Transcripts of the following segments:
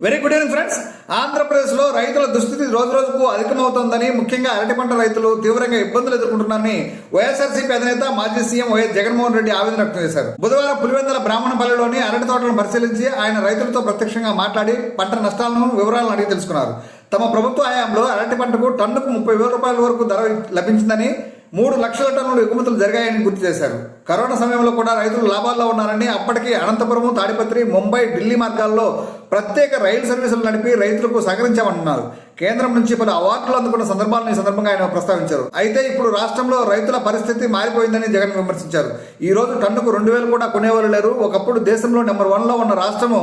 Very good evening friends ఆంధ్రప్రదేశ్లో రైతుల దుస్థితి రోజు రోజుకు అధికమవుతోందని ముఖ్యంగా అరటి పంట రైతులు తీవ్రంగా ఇబ్బందులు ఎదుర్కొంటున్నారని వైఎస్ఆర్సీపీ అధినేత మాజీ సీఎం వైఎస్ జగన్మోహన్ రెడ్డి ఆవేదన వ్యక్తం చేశారు. బుధవారం పులివెందుల బ్రాహ్మణపల్లిలోని అరటి తోటలను పరిశీలించి ఆయన రైతులతో ప్రత్యక్షంగా మాట్లాడి పంట నష్టాలను వివరాలను అడిగి తెలుసుకున్నారు. తమ ప్రభుత్వ హయాంలో అరటి పంటకు టన్నుకు ముప్పై వేల రూపాయల వరకు ధర లభించిందని మూడు లక్షల టన్నులు ఎగుమతులు జరిగాయని గుర్తు చేశారు. కరోనా సమయంలో కూడా రైతులు లాభాల్లో ఉన్నారని అప్పటికి అనంతపురం తాడిపత్రి ముంబై ఢిల్లీ మార్గాల్లో ప్రత్యేక రైలు సర్వీసులు నడిపి రైతులకు సహకరించామంటున్నారు కేంద్రం నుంచి పలు అవార్డులు అందుకున్న సందర్భాలను ఈ సందర్భంగా ఆయన ప్రస్తావించారు. అయితే ఇప్పుడు రాష్ట్రంలో రైతుల పరిస్థితి మారిపోయిందని జగన్ విమర్శించారు. ఈ రోజు టన్నుకు రెండు వేలు కూడా కొనేవారు లేరు. ఒకప్పుడు దేశంలో నెంబర్ వన్లో ఉన్న రాష్ట్రము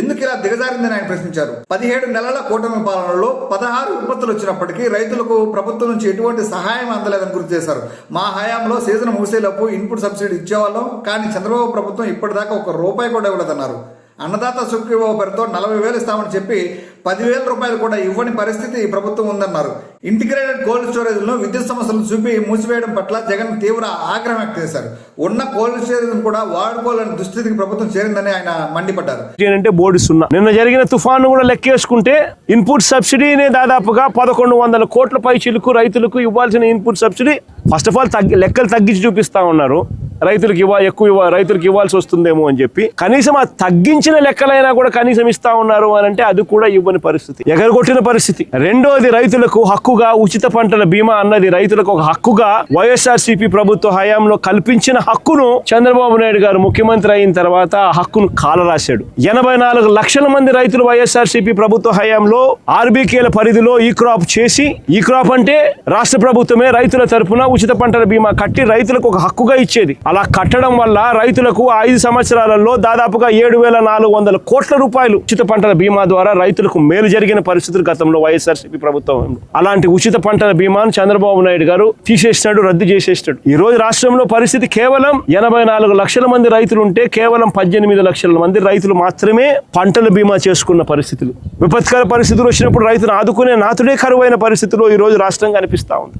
ఎందుకు ఇలా దిగజారిందని ఆయన ప్రశ్నించారు. పదిహేడు నెలల కూటమి పాలనలో పదహారు విపత్తులు వచ్చినప్పటికీ రైతులకు ప్రభుత్వం నుంచి ఎటువంటి సహాయం అందలేదని గుర్తు చేశారు. మా హయాంలో సీజన్ ముగిసేలోపు ఇన్పుట్ సబ్సిడీ ఇచ్చేవాళ్ళం. కానీ చంద్రబాబు ప్రభుత్వం ఇప్పటిదాకా ఒక రూపాయి కూడా ఇవ్వలేదన్నారు. అన్నదాత సుఖీబాబు పేరుతో నలభై వేలు ఇస్తామని చెప్పి పదివేల రూపాయలు కూడా ఇవ్వని పరిస్థితి ఈ ప్రభుత్వం ఉందన్నారు. ఇంటిగ్రేటెడ్ కోల్డ్ స్టోరేజ్లను విద్యుత్ సమస్యలను చూపి మూసివేయడం పట్ల జగన్ తీవ్ర ఆగ్రహం వ్యక్తం చేశారు. ఉన్న కోల్డ్ స్టోరేజ్ కూడా వాడుకోలేని దుస్థితికి ప్రభుత్వం చేరిందని ఆయన మండిపడ్డారు. అంటే బోర్డు సున్నా. నిన్న జరిగిన తుఫాను కూడా లెక్కేసుకుంటే ఇన్పుట్ సబ్సిడీని దాదాపుగా పదకొండు వందల కోట్ల పై చిలుకు రైతులకు ఇవ్వాల్సిన input subsidy first of all తగ్గి లెక్కలు తగ్గించి చూపిస్తా ఉన్నారు. రైతులకు ఇవ్వ ఎక్కువ ఇవ్వ రైతులకు ఇవ్వాల్సి వస్తుందేమో అని చెప్పి కనీసం ఆ తగ్గించిన లెక్కలైనా కూడా కనీసం ఇస్తా ఉన్నారు అని అంటే అది కూడా ఇవ్వని పరిస్థితి. ఎగరగొట్టిన పరిస్థితి. రెండోది రైతులకు హక్కుగా ఉచిత పంటల బీమా అన్నది రైతులకు ఒక హక్కుగా వైఎస్ఆర్ ప్రభుత్వ హయాంలో కల్పించిన హక్కును చంద్రబాబు నాయుడు గారు ముఖ్యమంత్రి అయిన తర్వాత ఆ హక్కును కాలరాశాడు. ఎనభై నాలుగు లక్షల మంది రైతులు వైఎస్ఆర్ ప్రభుత్వ హయాంలో ఆర్బీకేల పరిధిలో ఈ క్రాప్ చేసి ఈ క్రాప్ అంటే రాష్ట్ర ప్రభుత్వమే రైతుల తరపున ఉచిత పంటల బీమా కట్టి రైతులకు ఒక హక్కుగా ఇచ్చేది. అలా కట్టడం వల్ల రైతులకు ఐదు సంవత్సరాలలో దాదాపుగా ఏడు వేల నాలుగు వందల కోట్ల రూపాయలు ఉచిత పంటల బీమా ద్వారా రైతులకు మేలు జరిగిన పరిస్థితులు గతంలో వైఎస్ఆర్సీపీ ప్రభుత్వం. అలాంటి ఉచిత పంటల బీమాను చంద్రబాబు నాయుడు గారు తీసేసినాడు రద్దు చేసేసినాడు. ఈ రోజు రాష్ట్రంలో పరిస్థితి కేవలం ఎనభై నాలుగు లక్షల మంది రైతులు ఉంటే కేవలం పద్దెనిమిది లక్షల మంది రైతులు మాత్రమే పంటల బీమా చేసుకున్న పరిస్థితులు. విపత్కర పరిస్థితులు వచ్చినప్పుడు రైతును ఆదుకునే నాతుడే కరువైన పరిస్థితిలో ఈ రోజు రాష్ట్రం కనిపిస్తా ఉంది.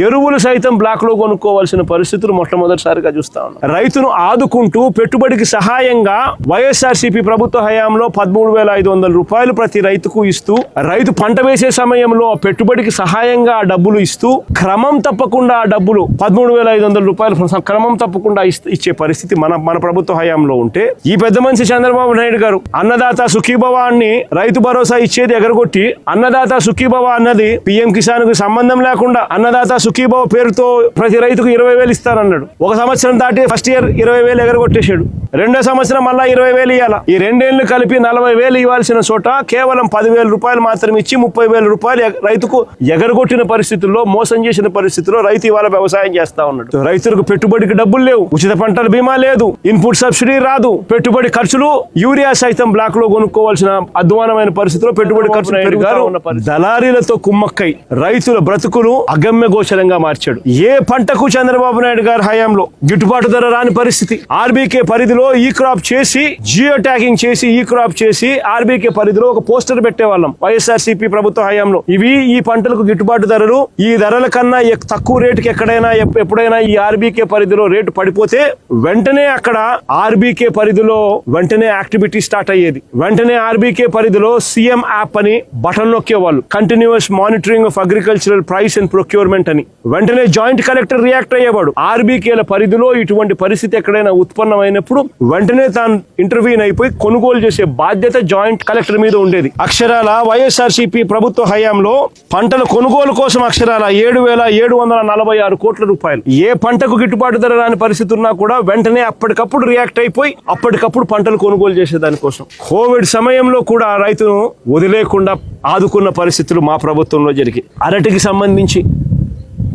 ఎరువులు సైతం బ్లాక్లో కొనుక్కోవాల్సిన పరిస్థితులు మొట్టమొదటిసారిగా చూస్తా ఉన్నాం. రైతును ఆదుకుంటూ పెట్టుబడికి సహాయంగా వైఎస్ఆర్సీపీ ప్రభుత్వ హయాంలో పదమూడు వేల ఐదు వందల రూపాయలు ప్రతి రైతుకు ఇస్తూ రైతు పంట వేసే సమయంలో ఆ పెట్టుబడికి సహాయంగా ఆ డబ్బులు ఇస్తూ క్రమం తప్పకుండా ఆ డబ్బులు పదమూడు వేల ఐదు వందల రూపాయలు క్రమం తప్పకుండా ఇచ్చే పరిస్థితి మన మన ప్రభుత్వ హయాంలో ఉంటే ఈ పెద్ద మనిషి చంద్రబాబు నాయుడు గారు అన్నదాత సుఖీభవాన్ని రైతు భరోసా ఇచ్చేది ఎగరగొట్టి అన్నదాత సుఖీభవ అన్నది పిఎం కిసాన్కు సంబంధం లేకుండా అన్నదాత సుఖీభవ పేరుతో ప్రతి రైతుకు ఇరవై వేలు ఇస్తానన్నాడు ఒక సంవత్సరం దాటి ఫస్ట్ ఇయర్ ఇరవై వేలు ఎగరగొట్టేశాడు. రెండో సంవత్సరం మళ్ళా ఇరవై వేలు ఇవ్వాల ఈ రెండేళ్ళు కలిపి నలభై వేలు ఇవ్వాల్సిన చోట కేవలం పదివేల రూపాయలు మాత్రం ఇచ్చి ముప్పై వేల రూపాయలు రైతుకు ఎగరగొట్టిన పరిస్థితుల్లో మోసం చేసిన పరిస్థితిలో రైతు ఇవాళ వ్యవసాయం చేస్తా ఉన్నాడు. రైతులకు పెట్టుబడికి డబ్బులు లేవు. ఉచిత పంటల బీమా లేదు. ఇన్పుట్ సబ్సిడీ రాదు. పెట్టుబడి ఖర్చులు యూరియా సైతం బ్లాక్లో కొనుక్కోవాల్సిన అధ్వానమైన పరిస్థితిలో పెట్టుబడి ఖర్చులు. దళారీలతో కుమ్మక్కై. రైతుల బ్రతుకులు అగమ్య గోచరంగా మార్చాడు. ఏ పంటకు చంద్రబాబు నాయుడు గారి హయాంలో గిట్టుబాటు ధర రాని పరిస్థితి? ఆర్బీకే పరిధిలో ఈ క్రాప్ చేసి జియో ట్యాగింగ్ చేసి ఈ క్రాప్ చేసి ఆర్బీకే పరిధిలో ఒక పోస్టర్ పెట్టేవాళ్ళం వైఎస్ఆర్ ప్రభుత్వ హయాంలో. ఇవి ఈ పంటలకు గిట్టుబాటు ధరలు. ఈ ధరల కన్నా తక్కువ రేటుకి ఎక్కడైనా ఎప్పుడైనా ఈ ఆర్బీకే పరిధిలో రేటు పడిపోతే వెంటనే అక్కడ ఆర్బీకే పరిధిలో వెంటనే యాక్టివిటీ స్టార్ట్ అయ్యేది. వెంటనే ఆర్బీకే పరిధిలో సీఎం యాప్ అని button నొక్కేవాళ్ళు. Continuous monitoring of agricultural price and procurement అని వెంటనే జాయింట్ కలెక్టర్ రియాక్ట్ అయ్యేవాడు. ఆర్బీకేల పరిధిలో ఇటువంటి పరిస్థితి ఎక్కడైనా ఉత్పన్నమైనప్పుడు వెంటనే తాను ఇంటర్వ్యూన్ అయిపోయి కొనుగోలు చేసే బాధ్యత జాయింట్ కలెక్టర్ మీద ఉండేది. అక్షరాల వైఎస్ఆర్ ప్రభుత్వ హయాంలో పంటల కొనుగోలు కోసం అక్షరాల ఏడు వేల ఏడు వందల నలభై ఆరు కోట్ల రూపాయలు. ఏ పంటకు గిట్టుబాటు ధర రాని పరిస్థితి ఉన్నా కూడా వెంటనే అప్పటికప్పుడు రియాక్ట్ అయిపోయి అప్పటికప్పుడు పంటలు కొనుగోలు చేసే దానికోసం కోవిడ్ సమయంలో కూడా రైతును వదిలేకుండా ఆదుకున్న పరిస్థితులు మా ప్రభుత్వంలో జరిగాయి. అరటికి సంబంధించి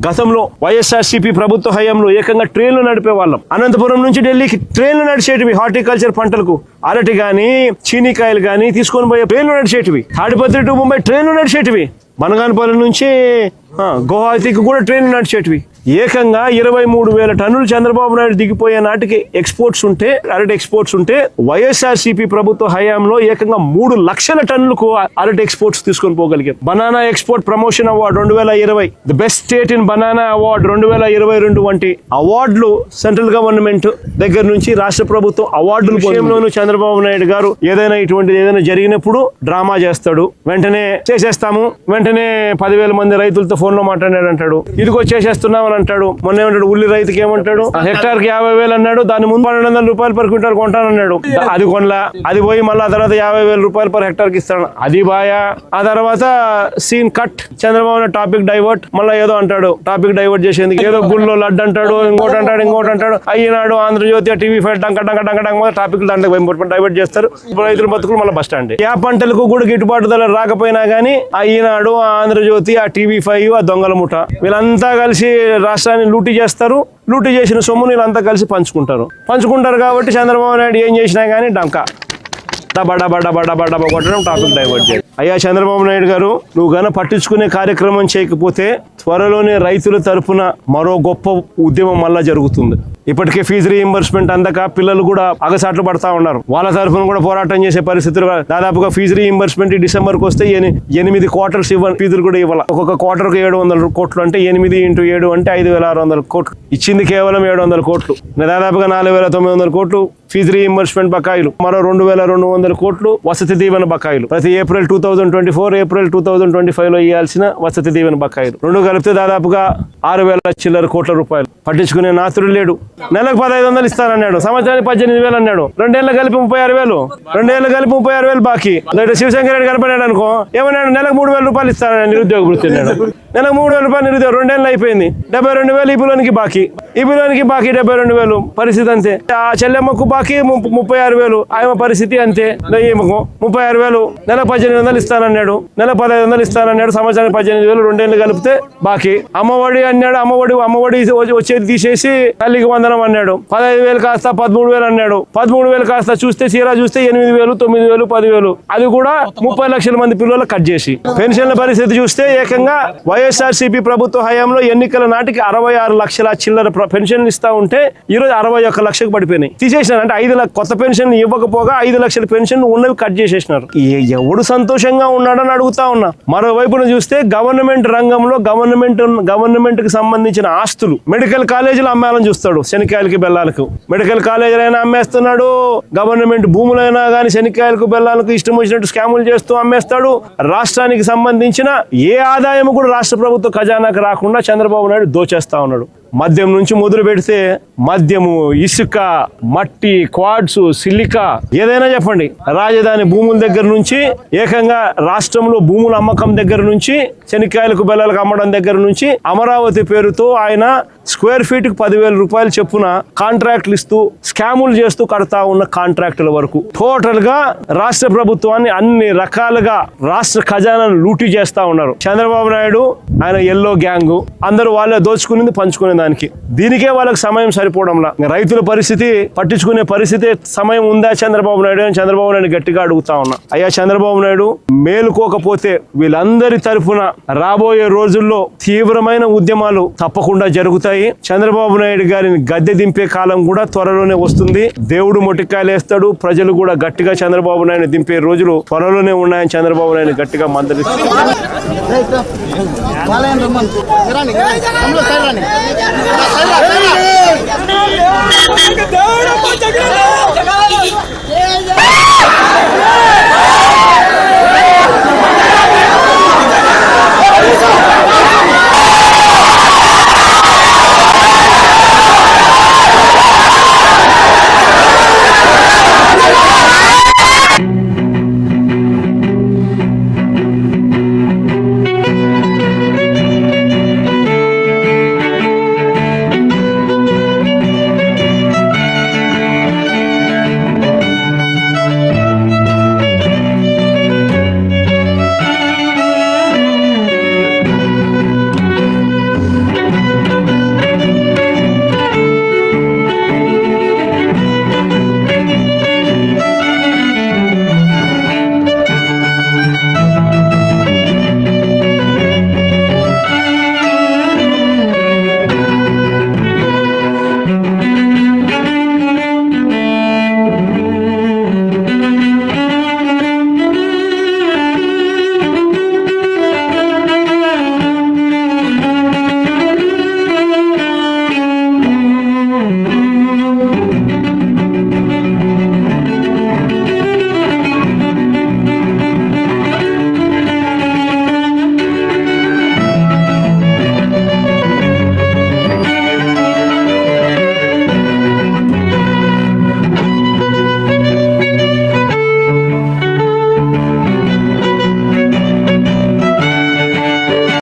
గతంలో వైఎస్ఆర్సీపీ ప్రభుత్వ హయాంలో ఏకంగా ట్రైన్లు నడిపే వాళ్ళం అనంతపురం నుంచి ఢిల్లీకి ట్రైన్లు నడిచేటివి హార్టికల్చర్ పంటలకు అరటి గాని చీనికాయలు గాని తీసుకొని పోయే ట్రైన్లు నడిచేటివి. తాడిపత్రి టు ముంబై ట్రైన్లు నడిచేటివి. మనగానపల్లి నుంచి ఆ, కూడా ట్రైన్లు నడిచేటివి. ఏకంగా ఇరవై మూడు వేల టన్నులు చంద్రబాబు నాయుడు దిగిపోయే నాటికి ఎక్స్పోర్ట్స్ ఉంటే అరటి ఎక్స్పోర్ట్స్ ఉంటే వైఎస్ఆర్సీపీ ప్రభుత్వ హయాంలో ఏకంగా మూడు లక్షల టన్నులకు అరటి ఎక్స్పోర్ట్స్ తీసుకొని పోగలిగాం బనానా ఎక్స్పోర్ట్ ప్రమోషన్ అవార్డు రెండు వేల ఇరవై the best state in banana award రెండు వేల ఇరవై రెండు వంటి అవార్డులు సెంట్రల్ గవర్నమెంట్ దగ్గర నుంచి రాష్ట్ర ప్రభుత్వం అవార్డుల విషయంలోనూ చంద్రబాబు నాయుడు గారు ఏదైనా ఇటువంటిది ఏదైనా జరిగినప్పుడు డ్రామా చేస్తాడు. వెంటనే చేసేస్తాము. వెంటనే పదివేల మంది రైతులతో ఫోన్లో మాట్లాడాడు అంటాడు ఇదిగో చేసేస్తున్నాం అని అంటాడు మొన్న ఏమంటాడు ఉల్లి రైతుకి ఏమంటాడు? హెక్టార్కి యాభై వేలు అన్నాడు దాని ముందు పన్నెండు వందల రూపాయలు పర్ క్వింటాల్ కొంటానన్నాడు అది కొనలా అది పోయి మళ్ళీ ఆ తర్వాత యాభై వేల రూపాయలు పర్ హెక్టార్కి ఇస్తాడు అది బాయా? ఆ తర్వాత scene cut Chandrababu Naidu topic divert మళ్ళీ ఏదో అంటాడు టాపిక్ డైవర్ట్ చేసేందుకు ఏదో గుళ్ళో లడ్డు అంటాడు ఇంకోటి అంటాడు ఇంకోటి అంటాడు. అయ్యినాడు ఆంధ్రజ్యోతి టీవీ ఫైవ్ డంక డంక డంక డంక టాపిక్ దాంట్లో డైవర్ట్ చేస్తారు. రైతుల బతుకులు మళ్ళీ బస్ స్టాండ్. ఏ పంటలకు కూడా గిట్టుబాటు ధర రాకపోయినా కానీ అయ్యినాడు ఆంధ్రజ్యోతి ఆ టీవీ ఫైవ్ ఆ దొంగల ముఠ వీళ్ళంతా కలిసి రాష్ట్రాన్ని లూటీ చేస్తారు. లూటీ చేసిన సొమ్ము వీళ్ళంతా కలిసి పంచుకుంటారు. పంచుకుంటారు కాబట్టి చంద్రబాబు నాయుడు ఏం చేసినా కానీ డంకా. డబ్బా డబ్బా డబ్బా డబ్బా డబ్బా కొట్టడం టాపిక్ డైవర్ట్ చేయాలి. అయ్యా చంద్రబాబు నాయుడు గారు నువ్వు గన పట్టించుకునే కార్యక్రమం చేయకపోతే త్వరలోనే రైతుల తరపున మరో గొప్ప ఉద్యమం మళ్ళా జరుగుతుంది. ఇప్పటికే ఫీజు రీఇంబర్స్మెంట్ అందక పిల్లలు కూడా అగసాట్లు పడతా ఉన్నారు. వాళ్ళ తరఫున కూడా పోరాటం చేసే పరిస్థితులు దాదాపుగా ఫీజు రీఇంబర్స్మెంట్ డిసెంబర్కి వస్తే ఎని- ఎనిమిది క్వార్టర్స్ ఇవ్వాలి ఫీజులు కూడా ఇవ్వాలి. ఒక్కొక్క క్వార్టర్కి ఏడు వందల కోట్లు అంటే ఎనిమిది ఇంటూ ఏడు అంటే ఐదు వేల ఆరు వందల కోట్లు. ఇచ్చింది కేవలం ఏడు వందల కోట్లు. దాదాపుగా నాలుగు వేల తొమ్మిది వందల కోట్లు ఫీజు రీఇంబర్స్మెంట్ బకాయిలు. మరో రెండు వేల రెండు వందల కోట్లు వసతి దీవెన బకాయిలు. ప్రతి April two thousand twenty four April two thousand twenty ఫైవ్లో ఇవ్వాల్సిన వసతి దీవెన బకాయిలు. రెండు కలిపితే దాదాపుగా ఆరు వేల చిల్లర కోట్ల రూపాయలు. పట్టించుకునే నాతుడు లేడు. నెలకు పదహైదు వందలు ఇస్తానన్నాడు సంవత్సరానికి పద్దెనిమిది వేలు అన్నాడు. రెండేళ్ళు కలిపి ముప్పై ఆరు వేలు. రెండేళ్ళు కలిపి ముప్పై ఆరు వేలు బాకీ. లేదా శివశంకర్ రెడ్డి కనపడాడు అనుకో. ఏమన్నాడు? నెలకు మూడు వేల రూపాయలు ఇస్తానని నిరుద్యోగ వృత్తి నెలకు మూడు వేల రూపాయలు నిరుద్యోగం. రెండేళ్ళు అయిపోయింది. డెబ్బై రెండు వేలు ఈ బాకీ. ఈ బాకీ డెబ్బై రెండు వేలు. పరిస్థితి అంతే. ఆ చెల్లెమ్మకు బాకీ ము- ముప్పై ఆరు వేలు. ఆయన పరిస్థితి అంతే. ఈమెకు ముప్పై ఆరు వేలు. నెల పద్దెనిమిది వందలు ఇస్తానన్నాడు. నెల పదహైదు వందలు ఇస్తానన్నాడు. సంవత్సరానికి పద్దెనిమిది వేలు రెండేళ్ళు కలిపితే బాకీ. అమ్మఒడి అన్నాడు. అమ్మఒడి అమ్మఒడి వచ్చేది తీసేసి తల్లికి వందనం అన్నాడు. పదహైదు వేలు కాస్త పదమూడు వేలు అన్నాడు. పదమూడు వేలు కాస్త చూస్తే చీరా చూస్తే ఎనిమిది వేలు తొమ్మిది వేలు పదివేలు అది కూడా ముప్పై లక్షల మంది పిల్లలు కట్ చేసి. పెన్షన్ల పరిస్థితి చూస్తే ఏకంగా వైఎస్ఆర్ ప్రభుత్వ హయాంలో ఎన్నికల నాటికి అరవై ఆరు లక్షల చిల్లర పెన్షన్ పెన్షన్లు ఇస్తా ఉంటే ఈ రోజు అరవై ఒక్క లక్షకు పడిపోయినాయి. తీసేసినారు. అంటే ఐదు లక్ష కొత్త పెన్షన్ ఇవ్వకపోగా ఐదు లక్షల పెన్షన్ ఉన్నవి కట్ చేసేసినారు. ఏ- ఎవడు సంతోషంగా ఉన్నాడని అడుగుతా ఉన్నా. మరోవైపున చూస్తే గవర్నమెంట్ రంగంలో గవర్నమెంట్ గవర్నమెంట్కి సంబంధించిన ఆస్తులు మెడికల్ కాలేజీలు అమ్మాలని చూస్తాడు శనికాయలకి బెల్లాలకు. మెడికల్ కాలేజీలైనా అమ్మేస్తున్నాడు. గవర్నమెంట్ భూములైనా కానీ శనికాయలకు బెల్లాలకు ఇష్టం వచ్చినట్టు స్కాములు చేస్తూ అమ్మేస్తాడు. రాష్ట్రానికి సంబంధించిన ఏ ఆదాయం కూడా రాష్ట్ర ప్రభుత్వ ఖజానాకు రాకుండా చంద్రబాబు నాయుడు దోచేస్తా ఉన్నాడు. మద్యం నుంచి మొదలు పెడితే మద్యము ఇసుక మట్టి క్వాడ్స్ సిలికా ఏదైనా చెప్పండి. రాజధాని భూముల దగ్గర నుంచి ఏకంగా రాష్ట్రంలో భూముల అమ్మకం దగ్గర నుంచి శనికాయలకు బెల్లాలకు అమ్మడం దగ్గర నుంచి అమరావతి పేరుతో ఆయన స్క్వేర్ ఫీట్కు పదివేల రూపాయలు చెప్పున కాంట్రాక్ట్లు ఇస్తూ స్కాములు చేస్తూ కడతా ఉన్న కాంట్రాక్టుల వరకు. టోటల్గా రాష్ట్ర ప్రభుత్వాన్ని అన్ని రకాలుగా రాష్ట్ర ఖజానాను లూటీ చేస్తా ఉన్నారు. చంద్రబాబు నాయుడు ఆయన ఎల్లో గ్యాంగ్ అందరూ వాళ్ళే దోచుకునేది పంచుకునే దానికి. దీనికే వాళ్ళకి సమయం సరిపోవడంలా. రైతుల పరిస్థితి పట్టించుకునే పరిస్థితి సమయం ఉందా చంద్రబాబు నాయుడు అని చంద్రబాబు నాయుడు గట్టిగా అడుగుతా ఉన్నా. అయ్యా చంద్రబాబు నాయుడు మేలుకోకపోతే వీళ్ళందరి తరఫున రాబోయే రోజుల్లో తీవ్రమైన ఉద్యమాలు తప్పకుండా జరుగుతాయి. చంద్రబాబు నాయుడు గారిని గద్దె దింపే కాలం కూడా త్వరలోనే వస్తుంది. దేవుడు మొటికాయలు వేస్తాడు ప్రజలు కూడా గట్టిగా చంద్రబాబు నాయుడు దింపే రోజులు త్వరలోనే ఉన్నాయని చంద్రబాబు నాయుడు గట్టిగా మందలిస్తారు. రమ్మను. రాని తమ్ముడు సైడ్ రాని దేవుడు